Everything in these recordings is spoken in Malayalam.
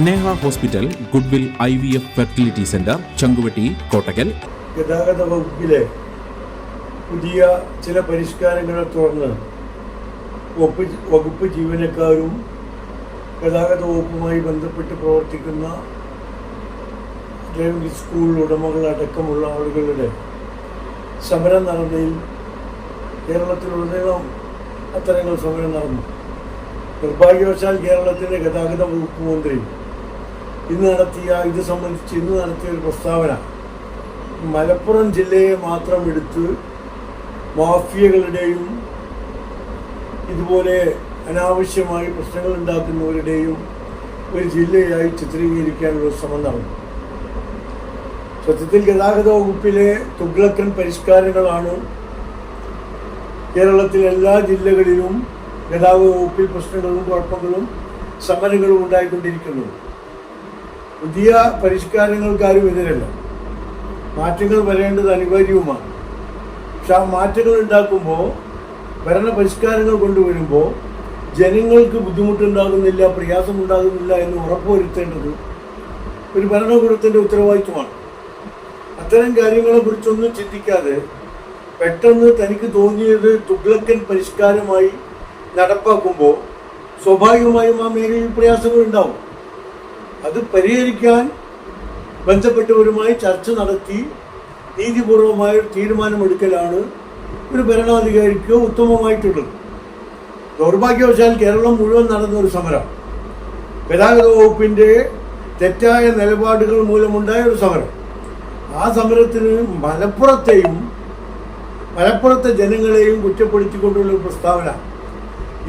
Sneha hospital goodwill I V F fertility centre Changuvetty Kottakkal. ഗതാഗത വകുപ്പിലെ പുതിയ ചില പരിഷ്കാരങ്ങളെ തുടർന്ന് വകുപ്പ് വകുപ്പ് ജീവനക്കാരും ഗതാഗത വകുപ്പുമായി ബന്ധപ്പെട്ട് പ്രവർത്തിക്കുന്ന ഡ്രൈവിംഗ് സ്കൂൾ ഉടമകളടക്കമുള്ള ആളുകളുടെ സമരം നടന്നതിൽ കേരളത്തിലുടനീളം അത്തരങ്ങൾ സമരം നടന്നു. നിർഭാഗ്യവശാൽ കേരളത്തിലെ ഗതാഗത വകുപ്പ് മന്ത്രി ഇന്ന് നടത്തിയ ഇത് സംബന്ധിച്ച് ഇന്ന് നടത്തിയ ഒരു പ്രസ്താവന. മലപ്പുറം ജില്ലയെ മാത്രം എടുത്ത് മാഫിയകളുടെയും ഇതുപോലെ അനാവശ്യമായി പ്രശ്നങ്ങൾ ഉണ്ടാക്കുന്നവരുടെയും ഒരു ജില്ലയായി ചിത്രീകരിക്കാനുള്ള ശ്രമം നടന്നു. സത്യത്തിൽ ഗതാഗത വകുപ്പിലെ തുഗ്ലക്കൻ പരിഷ്കാരങ്ങളാണ് കേരളത്തിലെ എല്ലാ ജില്ലകളിലും ഗതാഗത വകുപ്പിൽ പ്രശ്നങ്ങളും കുഴപ്പങ്ങളും സമരങ്ങളും ഉണ്ടായിക്കൊണ്ടിരിക്കുന്നത്. പുതിയ പരിഷ്കാരങ്ങൾക്ക് ആരും എതിരല്ല. മാറ്റങ്ങൾ വരേണ്ടത് അനിവാര്യവുമാണ്. പക്ഷെ ആ മാറ്റങ്ങൾ ഉണ്ടാക്കുമ്പോൾ ഭരണ പരിഷ്കാരങ്ങൾ കൊണ്ടുവരുമ്പോൾ ജനങ്ങൾക്ക് ബുദ്ധിമുട്ടുണ്ടാകുന്നില്ല പ്രയാസമുണ്ടാകുന്നില്ല എന്ന് ഉറപ്പുവരുത്തേണ്ടത് ഒരു ഭരണകൂടത്തിന്റെ ഉത്തരവാദിത്വമാണ്. അത്തരം കാര്യങ്ങളെക്കുറിച്ചൊന്നും ചിന്തിക്കാതെ പെട്ടെന്ന് തനിക്ക് തോന്നിയത് തുഗ്ലക്കൻ പരിഷ്കാരമായി നടപ്പാക്കുമ്പോൾ സ്വാഭാവികമായും ആ മേഖലയിൽ പ്രയാസങ്ങൾ ഉണ്ടാവും അത് പരിഹരിക്കാൻ ബന്ധപ്പെട്ടവരുമായി ചർച്ച നടത്തി നീതിപൂർവമായ ഒരു തീരുമാനമെടുക്കലാണ് ഒരു ഭരണാധികാരിക്ക് ഉത്തമമായിട്ടുള്ളത്. ദൗർഭാഗ്യവശാൽ കേരളം മുഴുവൻ നടന്ന ഒരു സമരം. ഗതാഗത വകുപ്പിന്റെ തെറ്റായ നിലപാടുകൾ മൂലമുണ്ടായ ഒരു സമരം. ആ സമരത്തിന് മലപ്പുറത്തെയും മലപ്പുറത്തെ ജനങ്ങളെയും കുറ്റപ്പെടുത്തിക്കൊണ്ടുള്ള ഒരു പ്രസ്താവന.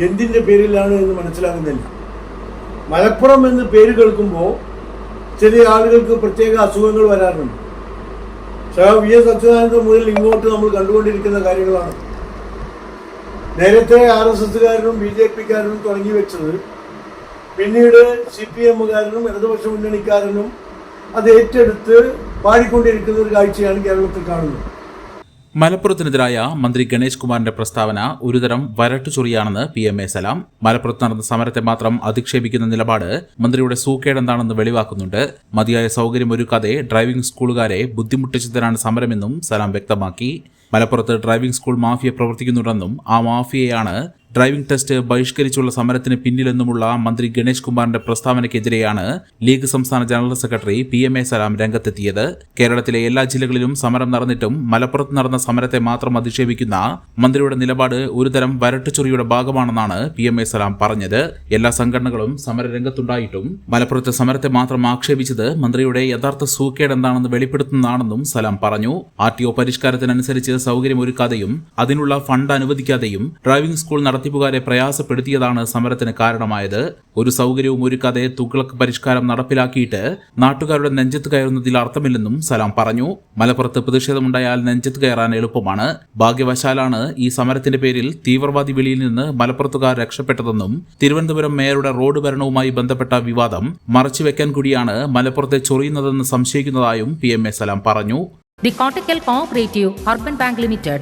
എന്തിന്റെ പേരിലാണ് എന്ന് മനസ്സിലാകുന്നില്ല. മലപ്പുറം എന്ന് പേര് കേൾക്കുമ്പോൾ ചില ആളുകൾക്ക് പ്രത്യേക അസുഖങ്ങൾ വരാറുണ്ട്. സഹ വി എസ് അച്യുതാനന്ദൻ മുതൽ ഇങ്ങോട്ട് നമ്മൾ കണ്ടുകൊണ്ടിരിക്കുന്ന കാര്യങ്ങളാണ്. നേരത്തെ ആർ എസ് എസ്സുകാരനും ബി ജെ പിക്കാരനും തുടങ്ങി വെച്ചത് പിന്നീട് സി പി എമ്മുകാരനും ഇടതുപക്ഷ മുന്നണിക്കാരനും അത് ഏറ്റെടുത്ത് പാടിക്കൊണ്ടിരിക്കുന്ന ഒരു കാഴ്ചയാണ് കേരളത്തിൽ കാണുന്നത്. മലപ്പുറത്തിനെതിരായ മന്ത്രി ഗണേഷ് കുമാറിന്റെ പ്രസ്താവന ഒരുതരം വരട്ടുചൊറിയാണെന്ന് പി എം എ സലാം. മലപ്പുറത്ത് നടന്ന സമരത്തെ മാത്രം അധിക്ഷേപിക്കുന്ന നിലപാട് മന്ത്രിയുടെ സൂക്കേടെന്താണെന്ന് വെളിവാക്കുന്നുണ്ട്. മതിയായ സൗകര്യമൊരുക്കാതെ ഡ്രൈവിംഗ് സ്കൂളുകാരെ ബുദ്ധിമുട്ടിച്ചതിനാണ് സമരമെന്നും സലാം വ്യക്തമാക്കി. മലപ്പുറത്ത് ഡ്രൈവിംഗ് സ്കൂൾ മാഫിയ പ്രവർത്തിക്കുന്നുണ്ടെന്നും ആ മാഫിയയാണ് ഡ്രൈവിംഗ് ടെസ്റ്റ് ബഹിഷ്കരിച്ചുള്ള സമരത്തിന് പിന്നിലെന്നുമുള്ള മന്ത്രി ഗണേഷ് കുമാറിന്റെ പ്രസ്താവനയ്ക്കെതിരെയാണ് ലീഗ് സംസ്ഥാന general secretary P M A Salam രംഗത്തെത്തിയത്. കേരളത്തിലെ എല്ലാ ജില്ലകളിലും സമരം നടന്നിട്ടും മലപ്പുറത്ത് നടന്ന സമരത്തെ മാത്രം അധിക്ഷേപിക്കുന്ന മന്ത്രിയുടെ നിലപാട് ഒരുതരം വരട്ടുചൊറിയുടെ ഭാഗമാണെന്നാണ് പി എം എ സലാം പറഞ്ഞത്. എല്ലാ സംഘടനകളും സമരരംഗത്തുണ്ടായിട്ടും മലപ്പുറത്തെ സമരത്തെ മാത്രം ആക്ഷേപിച്ചത് മന്ത്രിയുടെ യഥാർത്ഥ സൂക്കേട് എന്താണെന്ന് വെളിപ്പെടുത്തുന്നതാണെന്നും സലാം പറഞ്ഞു. ആർ ടി ഒ പരിഷ്കാരത്തിനനുസരിച്ച് സൗകര്യമൊരുക്കാതെയും അതിനുള്ള ഫണ്ട് അനുവദിക്കാതെയും ഡ്രൈവിംഗ് സ്കൂൾ നടത്തിപ്പുകാരെ പ്രയാസപ്പെടുത്തിയതാണ് സമരത്തിന് കാരണമായത്. ഒരു സൗകര്യവും ഒരുക്കാതെ തുഗ്ലക്ക് പരിഷ്കാരം നടപ്പിലാക്കിയിട്ട് നാട്ടുകാരുടെ നെഞ്ചത്ത് കയറുന്നതിൽ അർത്ഥമില്ലെന്നും സലാം പറഞ്ഞു. മലപ്പുറത്ത് പ്രതിഷേധമുണ്ടായാൽ നെഞ്ചത്ത് കയറാൻ എളുപ്പമാണ്. ഭാഗ്യവശാലാണ് ഈ സമരത്തിന്റെ പേരിൽ തീവ്രവാദി വിളിയിൽ നിന്ന് മലപ്പുറത്തുകാർ രക്ഷപ്പെട്ടതെന്നും തിരുവനന്തപുരം മേയറുടെ റോഡ് ഭരണവുമായി ബന്ധപ്പെട്ട വിവാദം മറച്ചുവെക്കാൻ കൂടിയാണ് മലപ്പുറത്തെ ചൊറിയുന്നതെന്ന് സംശയിക്കുന്നതായും പി എം എ സലാം പറഞ്ഞു. The Kottakkal Cooperative Urban Bank Limited,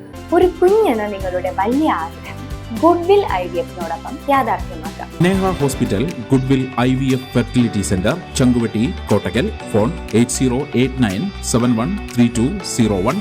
ഒരു കുഞ്ഞെന്ന നിങ്ങളുടെ വലിയ ആഗ്രഹം. ഗുഡ്വിൽ ഐ വി എഫിനോടൊപ്പം യാഥാർത്ഥ്യമാക്കാം. Sneha hospital goodwill I V F fertility centre Changuvetty Kottakkal phone eight zero eight nine seven one three two zero one.